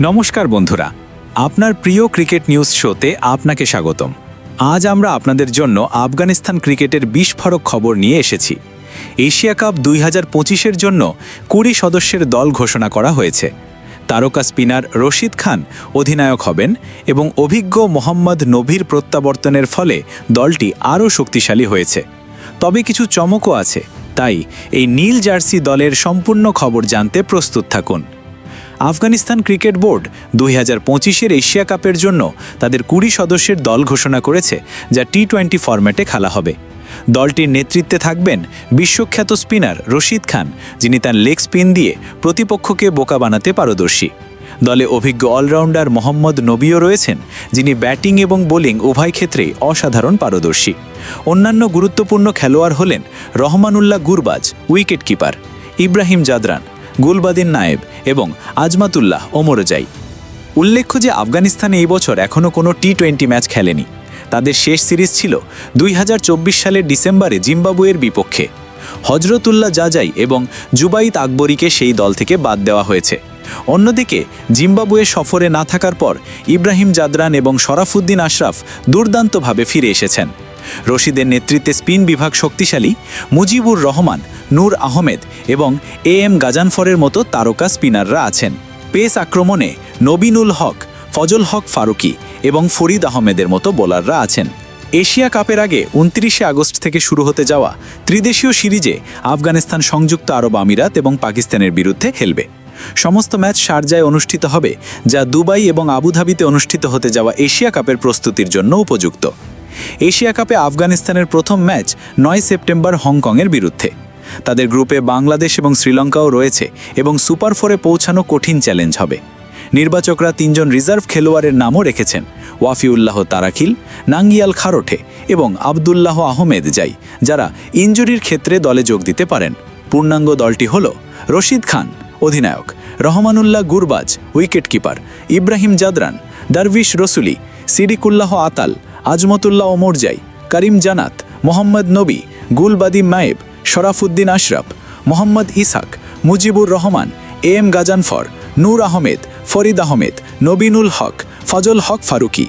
নমস্কার বন্ধুরা, আপনার প্রিয় ক্রিকেট নিউজ শোতে আপনাকে স্বাগতম। আজ আমরা আপনাদের জন্য আফগানিস্তান ক্রিকেটের বিস্ফোরক খবর নিয়ে এসেছি। এশিয়া কাপ দুই হাজার পঁচিশের জন্য কুড়ি সদস্যের দল ঘোষণা করা হয়েছে। তারকা স্পিনার রশিদ খান অধিনায়ক হবেন এবং অভিজ্ঞ মোহাম্মদ নভীর প্রত্যাবর্তনের ফলে দলটি আরও শক্তিশালী হয়েছে। তবে কিছু চমকও আছে, তাই এই নীল জার্সি দলের সম্পূর্ণ খবর জানতে প্রস্তুত থাকুন। আফগানিস্তান ক্রিকেট বোর্ড দুই হাজার পঁচিশের এশিয়া কাপের জন্য তাদের কুড়ি সদস্যের দল ঘোষণা করেছে, যা টি টোয়েন্টি ফরম্যাটে খেলা হবে। দলটির নেতৃত্বে থাকবেন বিশ্বখ্যাত স্পিনার রশিদ খান, যিনি তার লেগ স্পিন দিয়ে প্রতিপক্ষকে বোকা বানাতে পারদর্শী। দলে অভিজ্ঞ অলরাউন্ডার মোহাম্মদ নবীও রয়েছেন, যিনি ব্যাটিং এবং বোলিং উভয় ক্ষেত্রেই অসাধারণ পারদর্শী। অন্যান্য গুরুত্বপূর্ণ খেলোয়াড় হলেন রহমানুল্লাহ গুরবাজ উইকেট কিপার ইব্রাহিম জাদরান গুলবাদিন নায়েব এবং আজমাতুল্লাহ ওমরজাই উল্লেখ্য যে আফগানিস্তান এই বছর এখনও কোনো টি টোয়েন্টি ম্যাচ খেলেনি। তাদের শেষ সিরিজ ছিল দুই হাজার চব্বিশ সালের ডিসেম্বরে জিম্বাবুয়ের বিপক্ষে। হজরতুল্লাহ জাজাই এবং জুবাইত আকবরীকে সেই দল থেকে বাদ দেওয়া হয়েছে। অন্যদিকে, জিম্বাবুয়ে সফরে না থাকার পর ইব্রাহিম জাদরান এবং শরাফুদ্দিন আশরাফ দুর্দান্তভাবে ফিরে এসেছেন। রশিদের নেতৃত্বে স্পিন বিভাগ শক্তিশালী, মুজিবুর রহমান, নূর আহমেদ এবং এ এম গাজানফরের মতো তারকা স্পিনাররা আছেন। পেস আক্রমণে নবিনুল হক, ফজল হক ফারুকি এবং ফরিদ আহমেদের মতো বোলাররা আছেন। এশিয়া কাপের আগে উনত্রিশে আগস্ট থেকে শুরু হতে যাওয়া ত্রিদেশীয় সিরিজে আফগানিস্তান সংযুক্ত আরব আমিরাত এবং পাকিস্তানের বিরুদ্ধে খেলবে। সমস্ত ম্যাচ শারজায় অনুষ্ঠিত হবে, যা দুবাই এবং আবুধাবিতে অনুষ্ঠিত হতে যাওয়া এশিয়া কাপের প্রস্তুতির জন্য উপযুক্ত। এশিয়া কাপে আফগানিস্তানের প্রথম ম্যাচ নয় সেপ্টেম্বর হংকংয়ের বিরুদ্ধে। তাদের গ্রুপে বাংলাদেশ এবং শ্রীলঙ্কাও রয়েছে এবং সুপার ফোরে পৌঁছানো কঠিন চ্যালেঞ্জ হবে। নির্বাচকরা তিনজন রিজার্ভ খেলোয়াড়ের নামও রেখেছেন, ওয়াফিউল্লাহ তারাখিল, নাঙ্গিয়াল খারোঠে এবং আবদুল্লাহ আহমেদ যাই যারা ইঞ্জুরির ক্ষেত্রে দলে যোগ দিতে পারেন। পূর্ণাঙ্গ দলটি হল রশিদ খান, অধিনায়ক, Rahmanullah Gurbaz, wicketkeeper, Ibrahim Zadran, Darwish Rasooli Sediqullah Atal Azmatullah Omarzai Karim Janat, Mohammad Nabi Gulbadin Naib, Sharafuddin Ashraf, Mohammad Ishaq Mujeeb ur Rahman, A M Ghazanfar, Noor Ahmad, Fareed Ahmad, Naveen ul Haq, Fazal Haq Farooqi.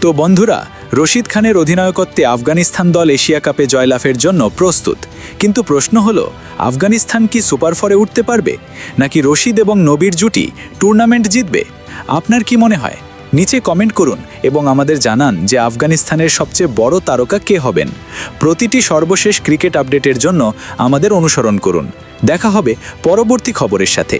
তো বন্ধুরা, রশিদ খানের অধিনায়কত্বে আফগানিস্তান দল Asia কাপে জয়লাভের জন্য প্রস্তুত। কিন্তু প্রশ্ন হল, আফগানিস্তান কি সুপার ফরে উঠতে পারবে? নাকি রশিদ এবং নবীর জুটি টুর্নামেন্ট জিতবে? আপনার কি মনে হয়? নিচে কমেন্ট করুন এবং আমাদের জানান যে আফগানিস্তানের সবচেয়ে বড় তারকা কে হবেন। প্রতিটি সর্বশেষ ক্রিকেট আপডেটের জন্য আমাদের অনুসরণ করুন। দেখা হবে পরবর্তী খবরের সাথে।